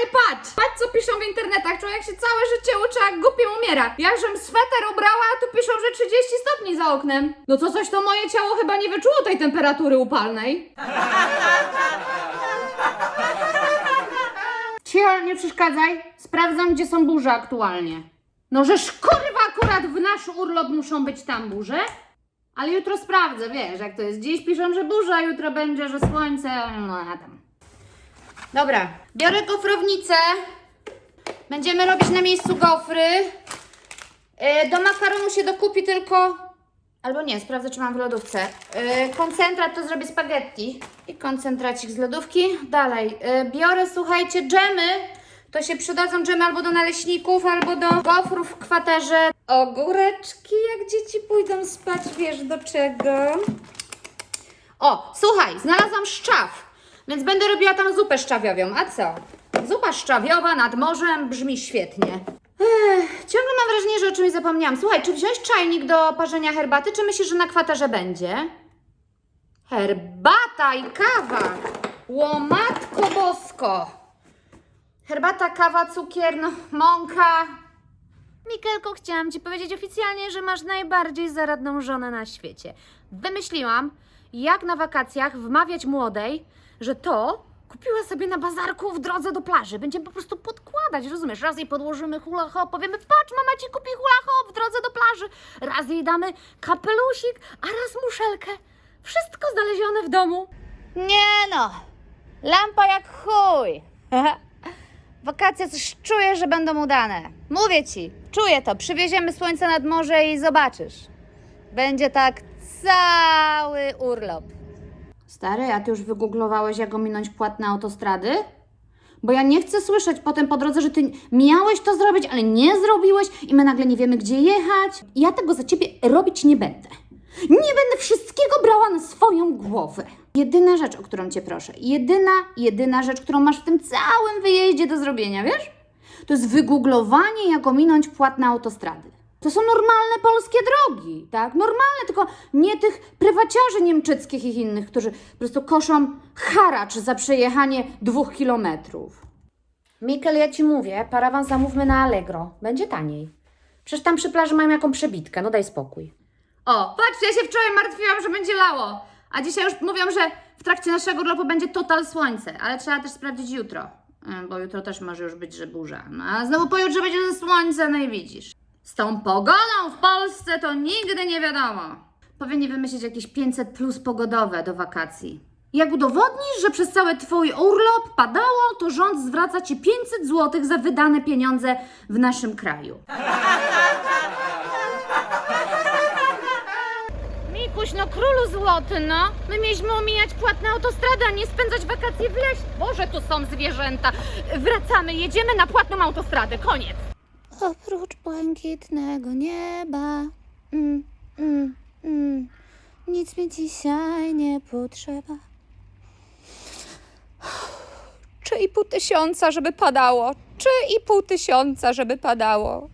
Stary, patrz! Patrz, co piszą w internetach. Człowiek się całe życie uczy, jak głupie umiera. Ja żem sweter ubrała, a tu piszą, że 30 stopni za oknem. No to coś to moje ciało chyba nie wyczuło tej temperatury upalnej. Cicho, nie przeszkadzaj. Sprawdzam, gdzie są burze aktualnie. No żeż kurwa akurat w nasz urlop muszą być tam burze. Ale jutro sprawdzę, wiesz, jak to jest. Dziś piszą, że burza, jutro będzie, że słońce, no a tam. Dobra, biorę gofrownicę. Będziemy robić na miejscu gofry. Yy, do makaronu się dokupi tylko... Albo nie, sprawdzę, czy mam w lodówce. Yy, koncentrat to zrobię spaghetti. I koncentracik z lodówki. Dalej, yy, biorę, słuchajcie, dżemy. To się przydadzą dżemy albo do naleśników, albo do gofrów w kwaterze. Ogóreczki, jak dzieci pójdą spać, wiesz do czego? O, słuchaj, znalazłam szczaw, więc będę robiła tam zupę szczawiową. A co? Zupa szczawiowa nad morzem brzmi świetnie. Ech, ciągle mam wrażenie, że o czymś zapomniałam. Słuchaj, czy wziąć czajnik do parzenia herbaty, czy myślisz, że na kwaterze będzie? Herbata i kawa! Łomatko bosko! Herbata, kawa, cukier, no, mąka. Mikelko, chciałam Ci powiedzieć oficjalnie, że masz najbardziej zaradną żonę na świecie. Wymyśliłam, jak na wakacjach wmawiać młodej, że to kupiła sobie na bazarku w drodze do plaży. Będziemy po prostu podkładać, rozumiesz? Raz jej podłożymy hula hop, powiemy, patrz, mama Ci kupi hula hop w drodze do plaży. Raz jej damy kapelusik, a raz muszelkę. Wszystko znalezione w domu. Nie no, lampa jak chuj. Wakacje coś czuję, że będą udane. Mówię ci, czuję to. Przywieziemy słońce nad morze i zobaczysz. Będzie tak cały urlop. Stary, a ty już wygooglowałeś, jak ominąć płatne autostrady? Bo ja nie chcę słyszeć potem po drodze, że ty miałeś to zrobić, ale nie zrobiłeś i my nagle nie wiemy, gdzie jechać. Ja tego za ciebie robić nie będę. Nie będę wszystkiego brała na swoją głowę. Jedyna rzecz, o którą cię proszę, jedyna, jedyna rzecz, którą masz w tym całym wyjeździe do zrobienia, wiesz? To jest wygooglowanie, jak ominąć płatne autostrady. To są normalne polskie drogi, tak? Normalne, tylko nie tych prywaciarzy niemczyckich i innych, którzy po prostu koszą haracz za przejechanie dwóch kilometrów. Mikel, ja ci mówię, parawan zamówmy na Allegro. Będzie taniej. Przecież tam przy plaży mają jaką przebitkę, no daj spokój. O, patrzcie, ja się wczoraj martwiłam, że będzie lało. A dzisiaj już mówią, że w trakcie naszego urlopu będzie total słońce, ale trzeba też sprawdzić jutro. Y, Bo jutro też może już być, że burza. No a znowu pojutrze będzie słońce, no i widzisz. Z tą pogodą w Polsce to nigdy nie wiadomo. Powinni wymyślić jakieś 500 plus pogodowe do wakacji. Jak udowodnisz, że przez cały Twój urlop padało, to rząd zwraca Ci 500 zł za wydane pieniądze w naszym kraju. Mikuś, no królu złoty, no. My mieliśmy omijać płatne autostrady, a nie spędzać wakacji w lesie. Boże, tu są zwierzęta. Wracamy, jedziemy na płatną autostradę, koniec. Oprócz błękitnego nieba, mm, mm, mm, nic mi dzisiaj nie potrzeba. Trzy i pół tysiąca, żeby padało. Trzy i pół tysiąca, żeby padało.